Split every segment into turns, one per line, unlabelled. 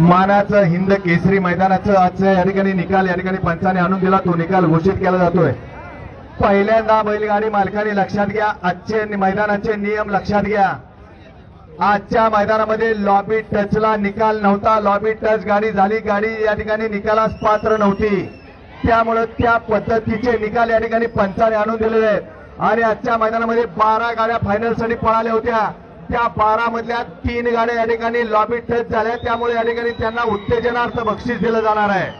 मानाचं हिंद केसरी मैदानाचं आजचा या ठिकाणी निकाल या ठिकाणी पंचाने आणून दिला. तो निकाल घोषित केला जातोय. पहिल्यांदा बैलगाडी मालकाने लक्षात घ्या. आजचे मैदानाचे नियम लक्षात घ्या. आजच्या मैदानामध्ये लॉबी टचला निकाल नव्हता. लॉबी टच गाडी झाली. गाडी या ठिकाणी निकालास पात्र नव्हती. त्यामुळे त्या पद्धतीचे निकाल या ठिकाणी पंचाने आणून दिलेले आहेत. आणि आजच्या मैदानामध्ये बारा गाड्या फायनलसाठी पळाल्या होत्या. त्या बारा मधल्या तीन गाड्या या ठिकाणी लॉबी टच झाल्या. त्यामुळे या ठिकाणी त्यांना उत्तेजनार्थ बक्षीस दिलं जाणार आहे.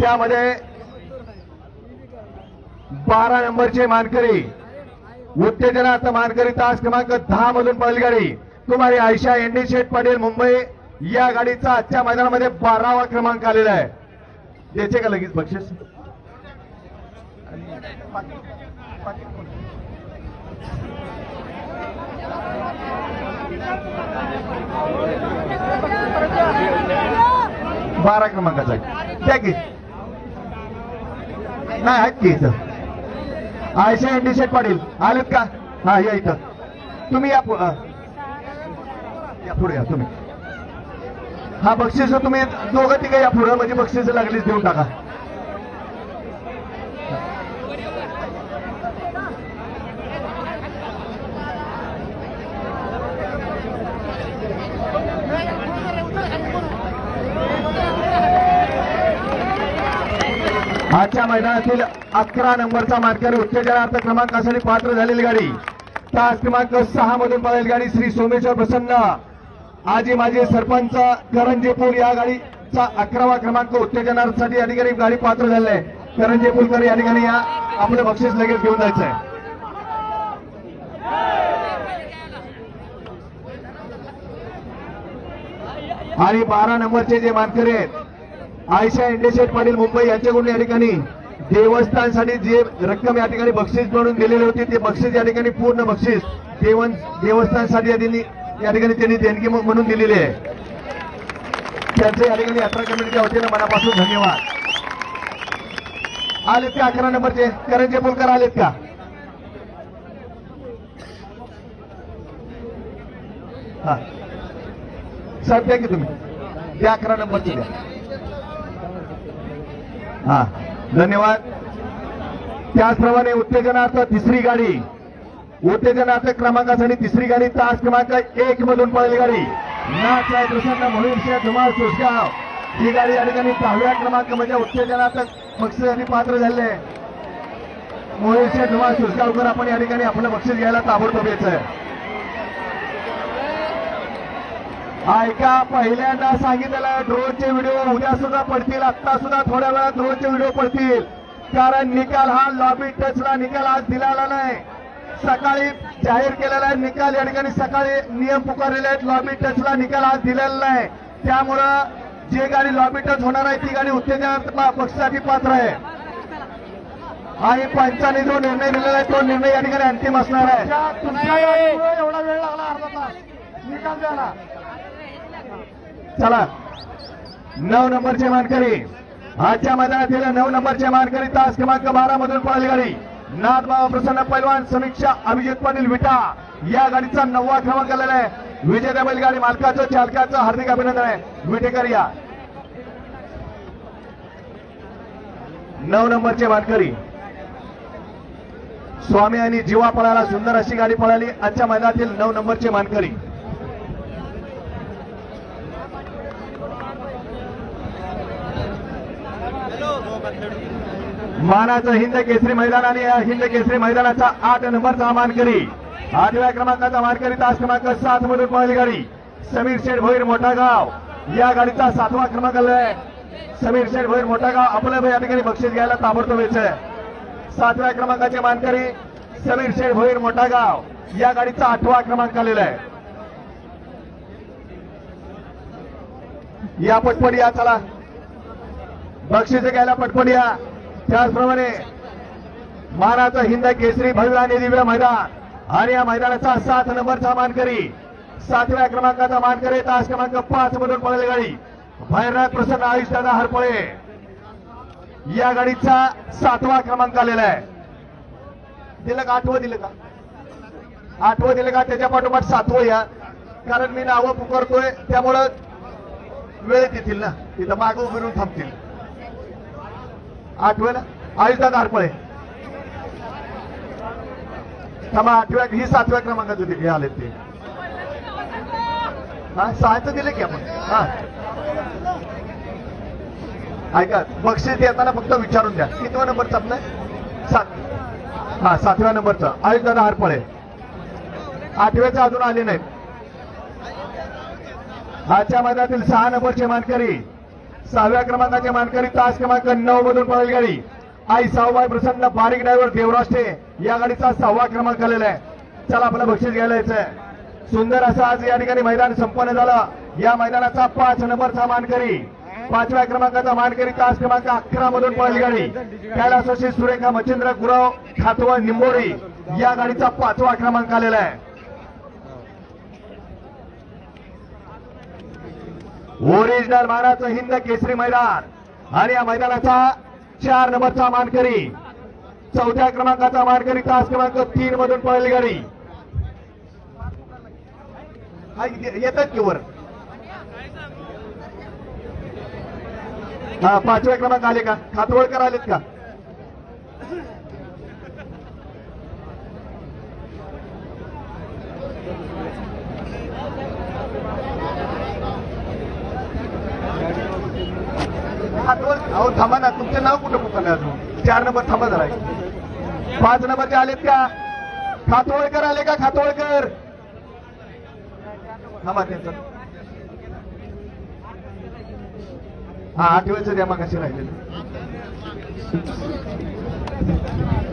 त्यामध्ये बारा नंबरचे मानकरी उत्तेजनार्थ मानकरी तास क्रमांक दहा मधून पहिली गाडी कुमारी आयशा एंडी शेठ पाटील मुंबई या गाडीचा आजच्या मैदानामध्ये बारावा क्रमांक आलेला आहे. द्यायचे का लगेच बक्षीस? बारा क्रमांकाचा आहे. की. नाही आहेत की इथं. आयशा एंडी शेठ पाटील. आलेत का? हा या इथं. तुम्ही या पुढे या पुढे या तुम्ही. हा बक्षीस तुम्ही दोघं तिघं या पुढं म्हणजे बक्षीस लागलीच देऊन टाका. आजच्या मैदानातील अकरा नंबरचा मानकरी उत्तेजनार्थ क्रमांकासाठी पात्र झालेली गाडी. तास क्रमांक सहा मधून पळेल गाडी श्री सोमेश्वर प्रसन्न. आजी माजी सरपंच करंजेपूर या गाडीचा अकरावा क्रमांक उत्तेजनासाठी या ठिकाणी गाडी पात्र झालेली आहे. करंजेपूरकर या ठिकाणी या आपलं बक्षीस लगेच घेऊन जायचं आहे आणि बारा नंबरचे जे मानकरी आहेत आयशा इंडेशेट पाटील मुंबई यांच्याकडून या ठिकाणी देवस्थानसाठी जे रक्कम या ठिकाणी बक्षीस म्हणून दिलेली होती ते बक्षीस या ठिकाणी पूर्ण बक्षीस देवन देवस्थानसाठी या ठिकाणी त्यांनी देणगी म्हणून दिलेली आहे. त्यांचे या ठिकाणी यात्रा कमिटीच्या वतीनं मनापासून धन्यवाद. आलेत का अकरा नंबरचे? करंजे पुलकर आलेत का? हा. साहेब द्या की तुम्ही? त्या अकरा नंबरचे. द्या हा धन्यवाद. त्याचप्रमाणे उत्तेजनार्थ तिसरी गाडी. उत्तेजनार्थ क्रमांकासाठी तिसरी गाडी तास क्रमांक एक मधून पळेल गाडी. नाच आहे प्रसन्न महेश धुमाळ सुसगाव ही गाडी या ठिकाणी सहाव्या क्रमांक म्हणजे उत्तेजनार्थ बक्षिसासाठी पात्र झाले मोहित धुमाळ सुसगावकर आपण या ठिकाणी आपलं बक्षीस घ्यायला ताबडतोब यायचं ऐका पहिल्यांदा सांगितलेलं ड्रोनचे व्हिडिओ उद्या सुद्धा पडतील आता सुद्धा थोड्या वेळात ड्रोनचे व्हिडिओ पडतील. कारण निकाल हा लॉबी टचला निकाल आज दिलेला नाही. सकाळी जाहीर केलेला आहे निकाल या ठिकाणी सकाळी नियम पुकारलेले आहेत लॉबी टचला निकाल आज दिलेला नाही. त्यामुळं जे गाडी लॉबी टच होणार आहे ती गाडी उत्तेजना पक्षासाठी पात्र आहे. आणि पंचाने जो निर्णय दिलेला आहे तो निर्णय या ठिकाणी अंतिम असणार आहे. एवढा वेळ लागला अर्धा तास. निकाल द्यायला. चला. नऊ नंबरचे मानकरी. आजच्या मैदानातील नऊ नंबरचे मानकरी तास क्रमांक बारा मधून पळाली गाडी. नाथबाबा प्रसन्न पैलवान समीक्षा अभिजित पाटील विटा. या गाडीचा नववा क्रमांक आलेला आहे. विजेत्या बैलगाडी मालकाचं चालकाचं हार्दिक अभिनंदन आहे. विटेकर या. नऊ नंबरचे मानकरी. स्वामी आणि जीवा पळाला. सुंदर अशी गाडी पळाली. आजच्या मैदानातील नऊ नंबरचे मानकरी. मानाचं हिंद केसरी मैदान आणि या हिंद केसरी मैदानाचा आठ नंबरचा मानकरी. आठव्या क्रमांकाचा मानकरी तास क्रमांक सात मधून पळाली गाडी. समीर शेठ भोईर मोठा गाव. या गाडीचा सातवा क्रमांक समीर शेठ भोईर मोठा गाव. आपलं या ठिकाणी बक्षीस घ्यायला ताबडतोब सातव्या क्रमांकाचे मानकरी समीर शेठ भोईर मोठा गाव. या गाडीचा आठवा क्रमांक आलेला आहे. या पटपट या चला. बक्षिसे घ्यायला पटपट या. त्याचप्रमाणे मानाचा हिंद केसरी भव्य आणि दिव्य मैदान. आणि या मैदानाचा सात नंबरचा मानकरी. सातव्या क्रमांकाचा मानकरी तास क्रमांक पाच मधून पळेल गाडी. भैरनाथ प्रसन्न आयुष दादा हरपळे. या गाडीचा सातवा क्रमांक आलेला आहे. दिलं का? आठवं दिलं का? आठवं दिलं का? त्याच्या पाठोपाठ सातवं या. कारण मी नावं पुकारतोय त्यामुळं वेळ देतील ना. तिथं मागं फिरून थांबतील. आठवेला आयुषदा धारपळे थांबा आठव्या ही सातव्या क्रमांकाचे ते- हे आलेत ते. हा सहायचं दिले की आपण. हा. ऐका बक्षीस देताना फक्त विचारून द्या. कितवा नंबरचा आपला? सात. हा सातव्या नंबरचा. आयुषदादा हरपळे आठव्याचा अजून आले नाहीत. आजच्या मैदानातील सहा नंबरचे मानकरी. सहाव्या क्रमांकाचे मानकरी तास क्रमांक नऊ मधून पळेल गाडी. आई सावबाई प्रसन्न बारीक ड्रायव्हर देवराष्ट्रे या गाडीचा सहावा क्रमांक आलेला आहे. चला आपलं बक्षीस घ्यायला यायचंय. सुंदर असं आज या ठिकाणी मैदान संपन्न झालं. या मैदानाचा पाच नंबरचा मानकरी. पाचव्या क्रमांकाचा मानकरी तास क्रमांक अकरा मधून पळली गाडी. कैलासोशी सुरेखा मच्छिंद्र गुराव खातवा निंबोरी. या गाडीचा पाचवा क्रमांक आलेला आहे. ओरिजिनल मानाचं हिंद केसरी मैदान. आणि या मैदानाचा चार नंबरचा मानकरी चौथ्या क्रमांकाचा मानकरी तास क्रमांक तीन मधून पळली गाडी. येतात की वर? हा पाचव्या क्रमांक आले का? खातवळकर आलेत का? खातवळ अहो थांबा ना तुमचं नाव कुठं कुठं अजून? चार नंबर थांबा जरा पाच नंबरचे आलेत का खातोळकर आले का खातोळकर? थांबा त्यांचं. हा आठवेचं द्या मागाशी राहिलेलं.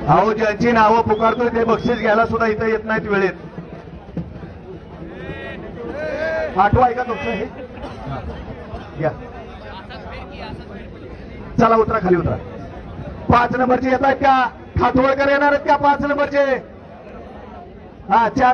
अहो ज्यांची नावं पुकारतोय ते बक्षीस घ्यायला सुद्धा इथं येत नाहीत वेळेत. आठवा आहे का तुमचं हे. या. चला उतरा खाली उतरा. पाच नंबरचे येत आहेत का? खातोळकर येणार आहेत का? पाच नंबरचे. हा चार